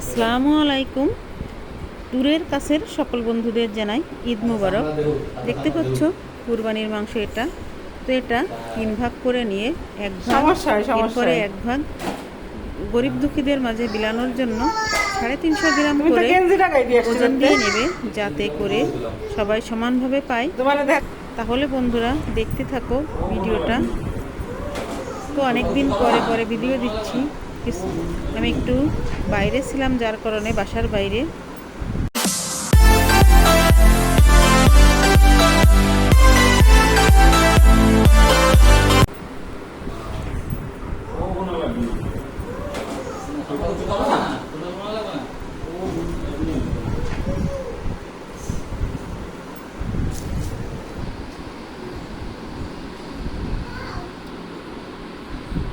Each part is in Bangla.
আসসালামু আলাইকুম। দূরের কাছের সকল বন্ধুদের জানাই ঈদ মুবারক। দেখতে পাচ্ছ কুরবানির মাংস এটা। তো এটা তিন ভাগ করে নিয়ে এক ভাগ এরপরে এক ভাগ গরিব দুঃখীদের মাঝে বিলানোর জন্য সাড়ে তিনশো গ্রাম করে ওজন দিয়ে নেবে যাতে করে সবাই সমানভাবে পায়। তাহলে বন্ধুরা দেখতে থাকো ভিডিওটা। তো অনেক দিন পরে পরে ভিডিও দিচ্ছি। কিস- আমি একটু বাইরে ছিলাম যার কারণে বাসার বাইরে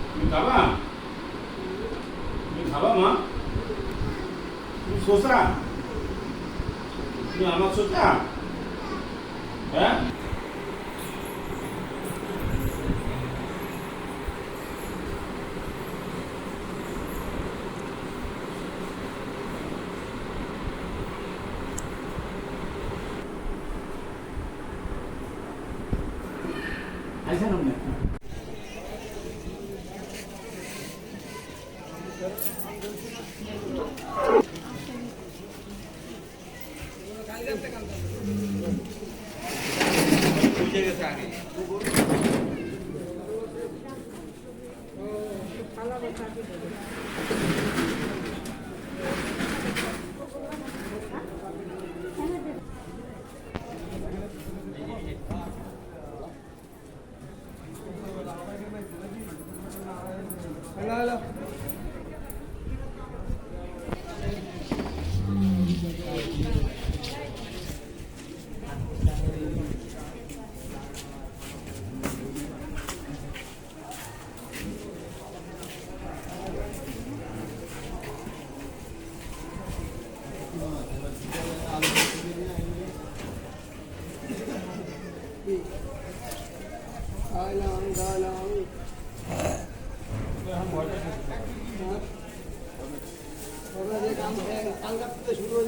তুমি খাবা তুমি খাবা মা তুমি শ্বশুরা তুমি আমার শ্বশুরা হ্যাঁ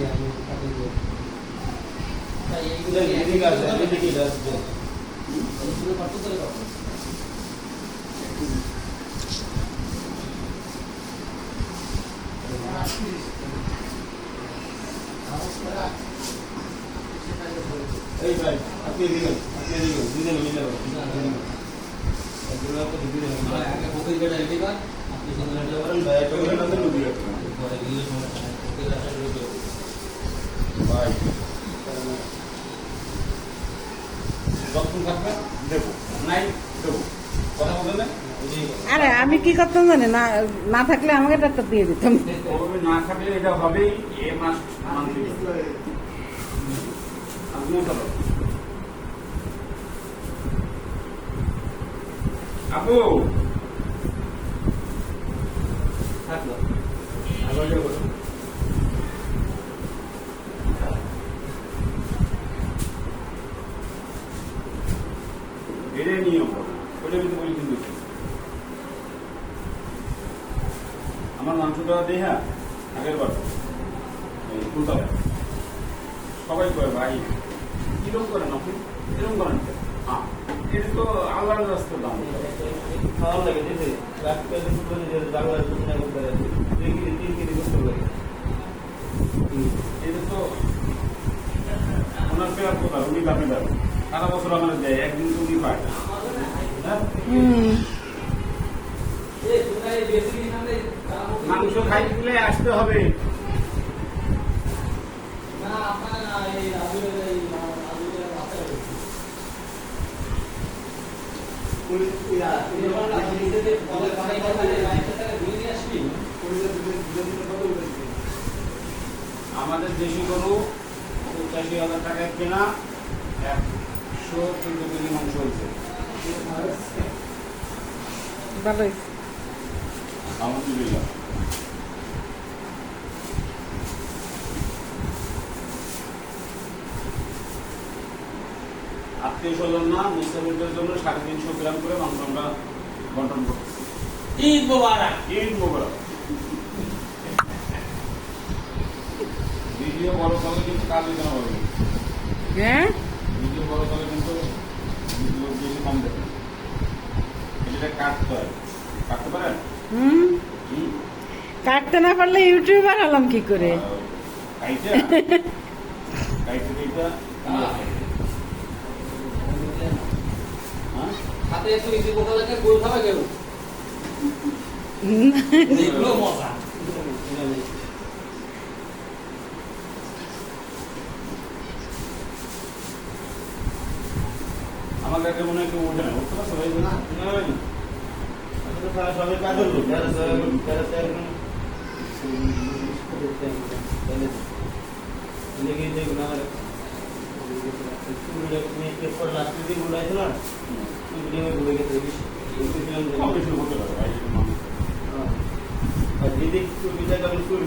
না এই ভাই আপনি দিবেন আপনি দিবেন দুজনে মিলে করেন ভাই আরে, আমি কি করতাম জানি? না না থাকলে আমাকে একটা দিয়ে দিতাম। না থাকলে এটা আপু থাকল আবার যাব নিয়ম কিন্তু আমার মাংসটা দেহা আগের বার সবাই করে ভাই কিরম করেন আপনি? কিরম করেন? হ্যাঁ এটা তো আল্লাহর রাস্তা দাম। খাওয়া লাগে দিতে রাখতে দুটো নিজের বাংলার দুই কেজি তিন কেজি করতে পারি এটা তো ওনার পেয়ার কোথায় উনি দাবিদার সারা বছর আমাদের দেয় একদিন তো উনি পায়। মাংস গেলে আসতে হবে। আমাদের দেশি গরু পঁচাশি হাজার টাকায় কেনা, একশো চোদ্দ কেজি মাংস হয়েছে। ভালো আলহামদুলিল্লাহ আত্মীয় স্বজন না মুসলিমদের জন্য সাড়ে তিনশো গ্রাম করে মাংস আমরা বন্টন করতেছি। ঈদ মোবারক। ঈদ মোবারক। ভিডিও বড় করলে কিন্তু কাজ হ্যাঁ ভিডিও বড় করলে কিন্তু লোক বেশি কম দেবে এটা কাটতে হয়। কাটতে পারেন? হুম। কাটতে না পারলে ইউটিউবার হলাম কি করে? কাইটা? কাইটা কাইটা হ্যাঁ? হাতে একটু ইজি কোথা থেকে গোল খাবে কেউ? এগুলো মজা। আমার কাছে মনে হয় কেউ ওঠে না। উঠতে পারছ ভাই সবাই কাজ করব। লেগে যেগুলো আমার লাস্টের দিন গুলাইছিল না ভিডিও গুলো গেছে কবে শুরু করতে পারো ভাই এটা মানুষ। আর দিদি চুরি যায় তখন চুরি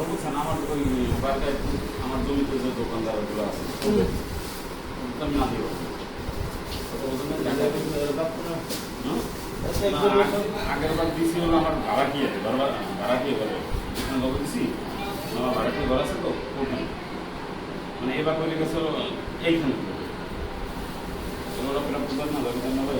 তখন বলছেন আমার ওই একটু আমার জমিতে যে দোকানদারগুলো আছে আমি না দিব আগের বার দিয়েছি হলো আমার ভাড়া কি আছে? বারবার ভাড়া কি বলে দিছি আমার ভাড়া কি ঘর আছে তো? ওখানে। মানে এবার করে গেছে এইখানে। এগুলো আপনার বুঝলেন না রবিদান না ভাই